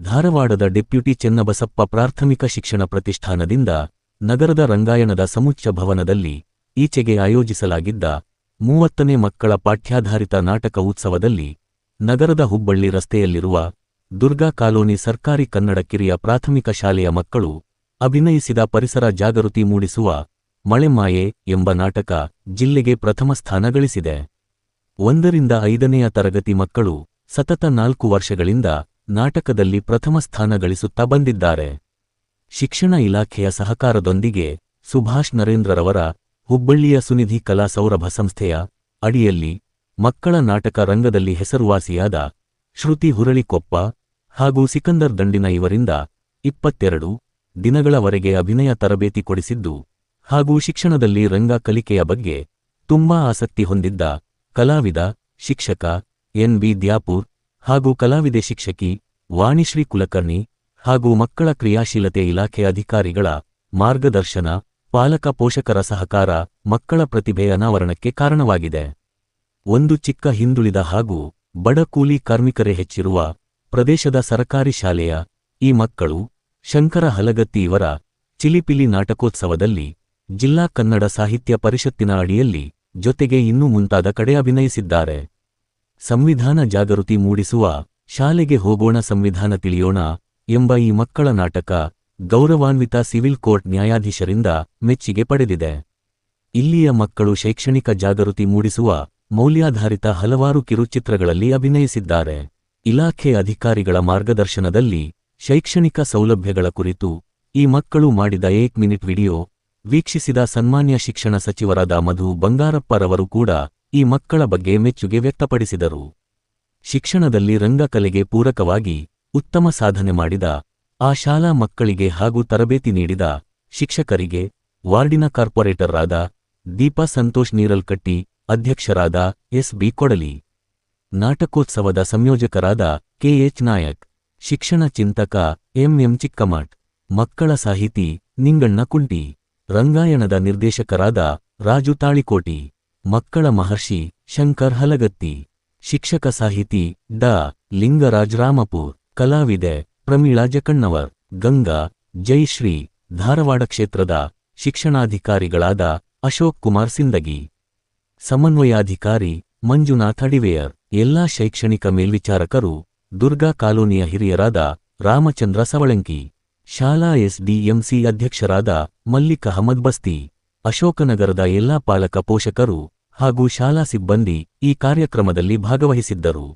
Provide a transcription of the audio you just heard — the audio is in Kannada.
ಧಾರವಾಡದ ಡೆಪ್ಯೂಟಿ ಚೆನ್ನಬಸಪ್ಪ ಪ್ರಾಥಮಿಕ ಶಿಕ್ಷಣ ಪ್ರತಿಷ್ಠಾನದಿಂದ ನಗರದ ರಂಗಾಯಣದ ಸಮುಚ್ಚ ಭವನದಲ್ಲಿ ಈಚೆಗೆ ಆಯೋಜಿಸಲಾಗಿದ್ದ ಮೂವತ್ತನೇ ಮಕ್ಕಳ ಪಾಠ್ಯಾಧಾರಿತ ನಾಟಕ ಉತ್ಸವದಲ್ಲಿ ನಗರದ ಹುಬ್ಬಳ್ಳಿ ರಸ್ತೆಯಲ್ಲಿರುವ ದುರ್ಗಾ ಕಾಲೋನಿ ಸರ್ಕಾರಿ ಕನ್ನಡ ಕಿರಿಯ ಪ್ರಾಥಮಿಕ ಶಾಲೆಯ ಮಕ್ಕಳು ಅಭಿನಯಿಸಿದ ಪರಿಸರ ಜಾಗೃತಿ ಮೂಡಿಸುವ ಮಳೆಮಾಯೆ ಎಂಬ ನಾಟಕ ಜಿಲ್ಲೆಗೆ ಪ್ರಥಮ ಸ್ಥಾನ ಗಳಿಸಿದೆ. ಒಂದರಿಂದ ಐದನೆಯ ತರಗತಿ ಮಕ್ಕಳು ಸತತ ನಾಲ್ಕು ವರ್ಷಗಳಿಂದ ನಾಟಕದಲ್ಲಿ ಪ್ರಥಮ ಸ್ಥಾನ ಗಳಿಸುತ್ತಾ ಬಂದಿದ್ದಾರೆ. ಶಿಕ್ಷಣ ಇಲಾಖೆಯ ಸಹಕಾರದೊಂದಿಗೆ ಸುಭಾಷ್ ನರೇಂದ್ರರವರ ಹುಬ್ಬಳ್ಳಿಯ ಸುನಿಧಿ ಕಲಾ ಸೌರಭ ಸಂಸ್ಥೆಯ ಅಡಿಯಲ್ಲಿ ಮಕ್ಕಳ ನಾಟಕ ರಂಗದಲ್ಲಿ ಹೆಸರುವಾಸಿಯಾದ ಶ್ರುತಿ ಹುರಳಿಕೊಪ್ಪ ಹಾಗೂ ಸಿಕಂದರ್ ದಂಡಿನ ಇವರಿಂದ ಇಪ್ಪತ್ತೆರಡು ದಿನಗಳವರೆಗೆ ಅಭಿನಯ ತರಬೇತಿ ಕೊಡಿಸಿದ್ದು ಹಾಗೂ ಶಿಕ್ಷಣದಲ್ಲಿ ರಂಗ ಕಲಿಕೆಯ ಬಗ್ಗೆ ತುಂಬಾ ಆಸಕ್ತಿ ಹೊಂದಿದ್ದ ಕಲಾವಿದ, ಶಿಕ್ಷಕ ಎನ್ ಬಿ ದ್ಯಾಪೂರ್ ಹಾಗೂ ಕಲಾವಿದೆ ಶಿಕ್ಷಕಿ ವಾಣಿಶ್ರೀ ಕುಲಕರ್ಣಿ ಹಾಗೂ ಮಕ್ಕಳ ಕ್ರಿಯಾಶೀಲತೆ ಇಲಾಖೆ ಅಧಿಕಾರಿಗಳ ಮಾರ್ಗದರ್ಶನ, ಪಾಲಕ ಪೋಷಕರ ಸಹಕಾರ, ಮಕ್ಕಳ ಪ್ರತಿಭೆ ಅನಾವರಣಕ್ಕೆ ಕಾರಣವಾಗಿದೆ. ಒಂದು ಚಿಕ್ಕ ಹಿಂದುಳಿದ ಹಾಗೂ ಬಡ ಕೂಲಿ ಕಾರ್ಮಿಕರೇ ಹೆಚ್ಚಿರುವ ಪ್ರದೇಶದ ಸರಕಾರಿ ಶಾಲೆಯ ಈ ಮಕ್ಕಳು ಶಂಕರ ಹಲಗತ್ತಿ ಇವರ ಚಿಲಿಪಿಲಿ ನಾಟಕೋತ್ಸವದಲ್ಲಿ ಜಿಲ್ಲಾ ಕನ್ನಡ ಸಾಹಿತ್ಯ ಪರಿಷತ್ತಿನ ಅಡಿಯಲ್ಲಿ ಜೊತೆಗೆ ಇನ್ನೂ ಮುಂತಾದ ಕಡೆ ಅಭಿನಯಿಸಿದ್ದಾರೆ. ಸಂವಿಧಾನ ಜಾಗೃತಿ ಮೂಡಿಸುವ, ಶಾಲೆಗೆ ಹೋಗೋಣ ಸಂವಿಧಾನ ತಿಳಿಯೋಣ ಎಂಬ ಈ ಮಕ್ಕಳ ನಾಟಕ ಗೌರವಾನ್ವಿತ ಸಿವಿಲ್ ಕೋರ್ಟ್ ನ್ಯಾಯಾಧೀಶರಿಂದ ಮೆಚ್ಚಿಗೆ ಪಡೆದಿದೆ. ಇಲ್ಲಿಯ ಮಕ್ಕಳು ಶೈಕ್ಷಣಿಕ ಜಾಗೃತಿ ಮೂಡಿಸುವ, ಮೌಲ್ಯಾಧಾರಿತ ಹಲವಾರು ಕಿರುಚಿತ್ರಗಳಲ್ಲಿ ಅಭಿನಯಿಸಿದ್ದಾರೆ. ಇಲಾಖೆ ಅಧಿಕಾರಿಗಳ ಮಾರ್ಗದರ್ಶನದಲ್ಲಿ ಶೈಕ್ಷಣಿಕ ಸೌಲಭ್ಯಗಳ ಕುರಿತು ಈ ಮಕ್ಕಳು ಮಾಡಿದ ಏಕ್ ಮಿನಿಟ್ ವಿಡಿಯೋ, ವೀಕ್ಷಿಸಿದ ಸನ್ಮಾನ್ಯ ಶಿಕ್ಷಣ ಸಚಿವರಾದ ಮಧು ಬಂಗಾರಪ್ಪರವರು ಕೂಡ ಈ ಮಕ್ಕಳ ಬಗ್ಗೆ ಮೆಚ್ಚುಗೆ ವ್ಯಕ್ತಪಡಿಸಿದರು. ಶಿಕ್ಷಣದಲ್ಲಿ ರಂಗಕಲೆಗೆ ಪೂರಕವಾಗಿ ಉತ್ತಮ ಸಾಧನೆ ಮಾಡಿದ, ಆ ಶಾಲಾ ಮಕ್ಕಳಿಗೆ ಹಾಗೂ ತರಬೇತಿ ನೀಡಿದ ಶಿಕ್ಷಕರಿಗೆ ವಾರ್ಡಿನ ಕಾರ್ಪೊರೇಟರ್ರಾದ ದೀಪಾ ಸಂತೋಷ್ ನೀರಲ್ಕಟ್ಟಿ ಅಧ್ಯಕ್ಷರಾದ ಎಸ್ ಬಿ ಕೊಡಲಿ, ನಾಟಕೋತ್ಸವದ ಸಂಯೋಜಕರಾದ ಕೆಎಚ್ ನಾಯಕ್, ಶಿಕ್ಷಣ ಚಿಂತಕ ಎಂಎಂ ಚಿಕ್ಕಮಠ್, ಮಕ್ಕಳ ಸಾಹಿತಿ ನಿಂಗಣ್ಣ ಕುಂಟಿ, ರಂಗಾಯಣದ ನಿರ್ದೇಶಕರಾದ ರಾಜು ತಾಳಿಕೋಟಿ. ಮಕ್ಕಳ ಮಹರ್ಷಿ ಶಂಕರ್ ಹಲಗತ್ತಿ, ಶಿಕ್ಷಕ ಸಾಹಿತಿ ಡಾ. ಲಿಂಗರಾಜ್ ರಾಮಪುರ್ ಕಲಾವಿದೆ ಪ್ರಮೀಳಾ ಜಕಣ್ಣವರ್, ಗಂಗಾ, ಜೈಶ್ರೀ, ಧಾರವಾಡ ಕ್ಷೇತ್ರದ ಶಿಕ್ಷಣಾಧಿಕಾರಿಗಳಾದ ಅಶೋಕ್ ಕುಮಾರ್ ಸಿಂದಗಿ, ಸಮನ್ವಯಾಧಿಕಾರಿ ಮಂಜುನಾಥ್ ಅಡಿವೇಯರ್, ಎಲ್ಲಾ ಶೈಕ್ಷಣಿಕ ಮೇಲ್ವಿಚಾರಕರು, ದುರ್ಗಾ ಕಾಲೋನಿಯ ಹಿರಿಯರಾದ ರಾಮಚಂದ್ರ ಸವಳಂಕಿ, ಶಾಲಾ ಎಸ್ಡಿಎಂಸಿ ಅಧ್ಯಕ್ಷರಾದ ಮಲ್ಲಿಕ್ ಅಹಮದ್ ಬಸ್ತಿ. ಅಶೋಕನಗರದ ಎಲ್ಲಾ ಪಾಲಕ ಪೋಷಕರು ಹಾಗೂ ಶಾಲಾ ಸಿಬ್ಬಂದಿ ಈ ಕಾರ್ಯಕ್ರಮದಲ್ಲಿ ಭಾಗವಹಿಸಿದ್ದರು.